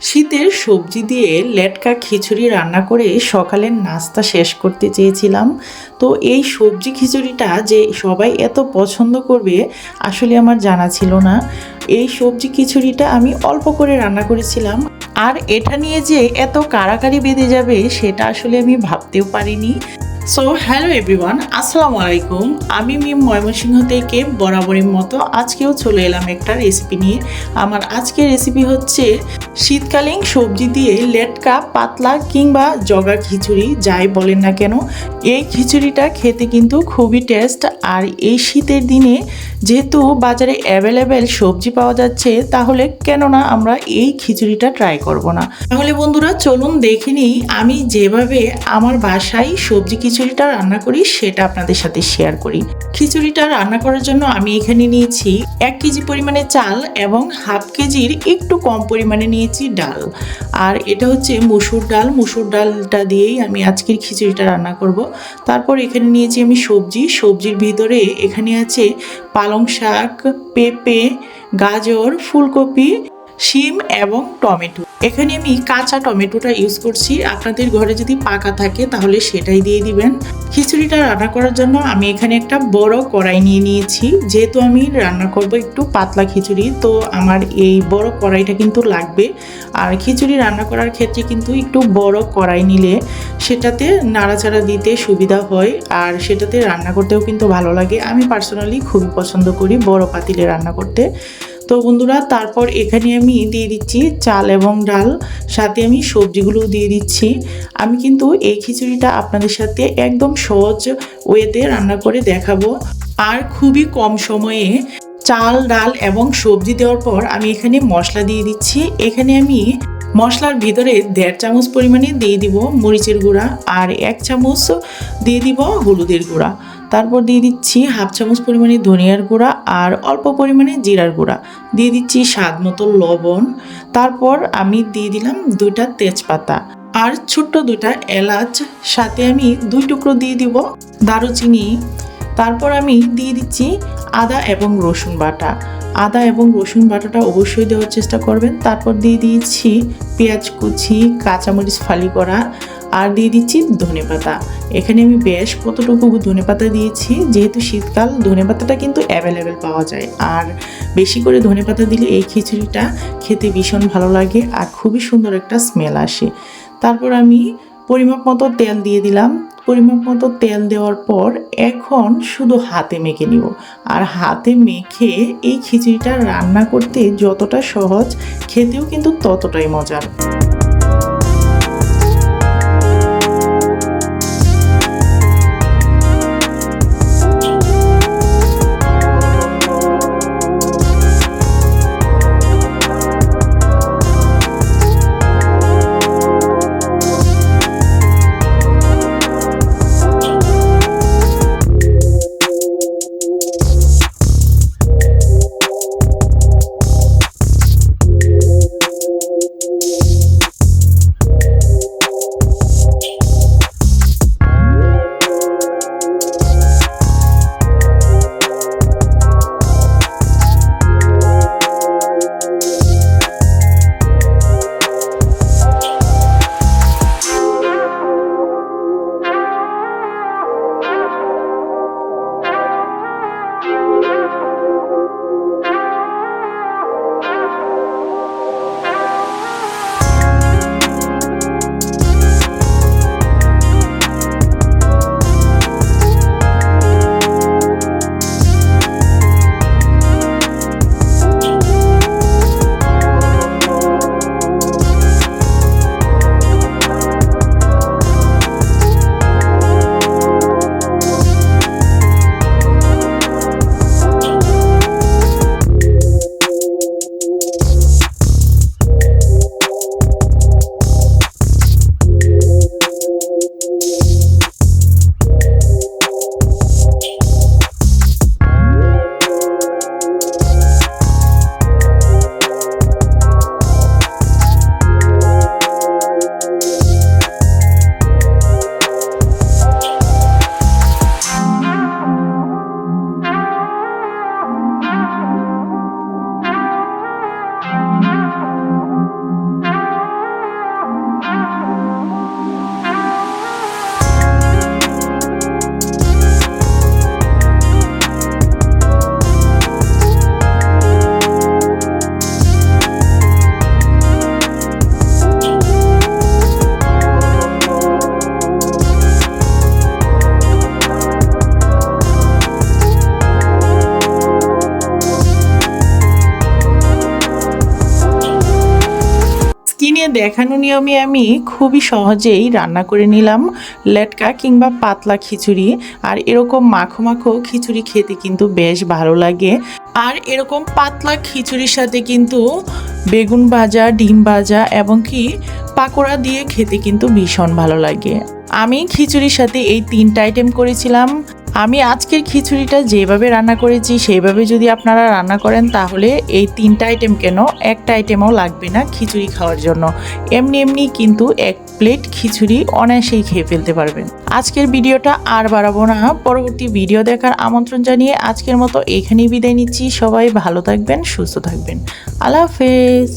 শীতের সবজি দিয়ে লেটকা খিচুড়ি রান্না করে সকালের নাস্তা শেষ করতে চেয়েছিলাম। তো এই সবজি খিচুড়িটা যে সবাই এত পছন্দ করবে আসলে আমার জানা ছিল না। এই সবজি খিচুড়িটা আমি অল্প করে রান্না করেছিলাম। আর এটা নিয়ে যে এত কারাকারি বেঁধে যাবে সেটা আসলে আমি ভাবতেও পারিনি। সো হ্যালো এভরিওয়ান আসসালামু আলাইকুম। আমি মিম ময়মনসিংহ থেকে বরাবরের মতো আজকেও চলে এলাম একটা রেসিপি নিয়ে। আমার আজকের রেসিপি হচ্ছে শীতকালীন সবজি দিয়ে লেটকা, পাতলা কিংবা জগা খিচুড়ি, যাই বলেন না কেন। এই খিচুড়িটা খেতে কিন্তু খুবই টেস্ট আর এই শীতের দিনে যেহেতু বাজারে অ্যাভেলেবেল সবজি পাওয়া যাচ্ছে, তাহলে কেন না আমরা এই খিচুড়িটা ট্রাই করব না। তাহলে বন্ধুরা, চলুন দেখে নিই, আমি যেভাবে আমার বাসায় সবজি খিচুড়িটা রান্না করি, সেটা আপনাদের সাথে শেয়ার করি। খিচুড়িটা রান্না করার জন্য আমি এখানে নিয়েছি এক কেজি পরিমাণে চাল এবং হাফ কেজির একটু কম পরিমাণে নিয়েছি ডাল। আর এটা হচ্ছে মুসুর ডাল। মুসুর ডালটা দিয়েই আমি আজকের খিচুড়িটা রান্না করব। তারপর এখানে নিয়েছি আমি সবজি। সবজির ভিতরে এখানে আছে পালং শাক, পেঁপে, গাজর, ফুলকপি শিম এবং টমেটো। এখানে আমি কাঁচা টমেটোটা ইউজ করছি। আপনাদের ঘরে যদি পাকা থাকে তাহলে সেটাই দিয়ে দিবেন। খিচুড়িটা রান্না করার জন্য আমি এখানে একটা বড় কড়াই নিয়ে নিয়েছি। যেহেতু আমি রান্না করব একটু পাতলা খিচুড়ি, তো আমার এই বড় কড়াইটা কিন্তু লাগবে। আর খিচুড়ি রান্না করার ক্ষেত্রে কিন্তু একটু বড় কড়াই নিলে সেটাতে নাড়াচাড়া দিতে সুবিধা হয় আর সেটাতে রান্না করতেও কিন্তু ভালো লাগে। আমি পার্সোনালি খুবই পছন্দ করি বড় পাতিলে রান্না করতে। তো বন্ধুরা, তারপর এখানে আমি দিয়ে দিচ্ছি চাল এবং ডাল, সাথে আমি সবজিগুলোও দিয়ে দিচ্ছি। আমি কিন্তু এই খিচুড়িটা আপনাদের সাথে একদম সহজ ওয়েতে রান্না করে দেখাবো। আর খুবই কম সময়ে চাল, ডাল এবং সবজি দেওয়ার পর আমি এখানে মশলা দিয়ে দিচ্ছি। এখানে আমি মশলার ভিতরে দেড় চামচ পরিমাণে দিয়ে দিব মরিচের গুঁড়া আর এক চামচ দিয়ে দিব হলুদের গুঁড়া। তারপর দিয়ে দিচ্ছি হাফ চামচ পরিমাণে ধনিয়ার গুঁড়া আর অল্প পরিমাণে জিরার গুঁড়া। দিয়ে দিচ্ছি স্বাদ মতো লবণ। তারপর আমি দিয়ে দিলাম দুইটা তেজপাতা। আর ছোট্ট দুইটা এলাচ, সাথে আমি দুই টুকরো দিয়ে দিব দারুচিনি। তারপর আমি দিয়ে দিচ্ছি আদা এবং রসুন বাটা। আদা এবং রসুন বাটাটা অবশ্যই দেওয়ার চেষ্টা করবেন। তারপর দিয়ে দিয়েছি পেঁয়াজ কুচি, কাঁচামরিচ ফালি করা আর দিয়ে দিচ্ছি ধনে পাতা। এখানে আমি বেশ কতটুকু ধনে পাতা দিয়েছি, যেহেতু শীতকাল ধনে পাতাটা কিন্তু অ্যাভেলেবেল পাওয়া যায়। আর বেশি করে ধনে পাতা দিলে এই খিচুড়িটা খেতে ভীষণ ভালো লাগে আর খুবই সুন্দর একটা স্মেল আসে। তারপর আমি পরিমাপ মতো তেল দিয়ে দিলাম। পরিমাপ মতো তেল দেওয়ার পর এখন শুধু হাতে মেখে নিব। আর হাতে মেখে এই খিচুড়িটা রান্না করতে যতটা সহজ, খেতেও কিন্তু ততটাই মজার। স্ক্রিনে দেখানো নিয়মে আমি খুবই সহজেই রান্না করে নিলাম লেটকা কিংবা পাতলা খিচুড়ি। আর এরকম মাখো মাখো খিচুড়ি খেতে কিন্তু বেশ ভালো লাগে। আর এরকম পাতলা খিচুড়ির সাথে কিন্তু বেগুন ভাজা, ডিম ভাজা এবং কি পাকোড়া দিয়ে খেতে কিন্তু ভীষণ ভালো লাগে। আমি খিচুড়ির সাথে এই তিনটা আইটেম করেছিলাম। আমি আজকের খিচুড়িটা যেভাবে রান্না করেছি সেইভাবে যদি আপনারা রান্না করেন, তাহলে এই তিনটা আইটেম কেন একটা আইটেমও লাগবে না খিচুড়ি খাওয়ার জন্য। এমনি এমনি কিন্তু এক প্লেট খিচুড়ি অনায়াসেই খেয়ে ফেলতে পারবেন। আজকের ভিডিওটা আর বাড়াবো না। পরবর্তী ভিডিও দেখার আমন্ত্রণ জানিয়ে আজকের মতো এখানেই বিদায় নিচ্ছি। সবাই ভালো থাকবেন, সুস্থ থাকবেন। আল্লাহ হাফেজ।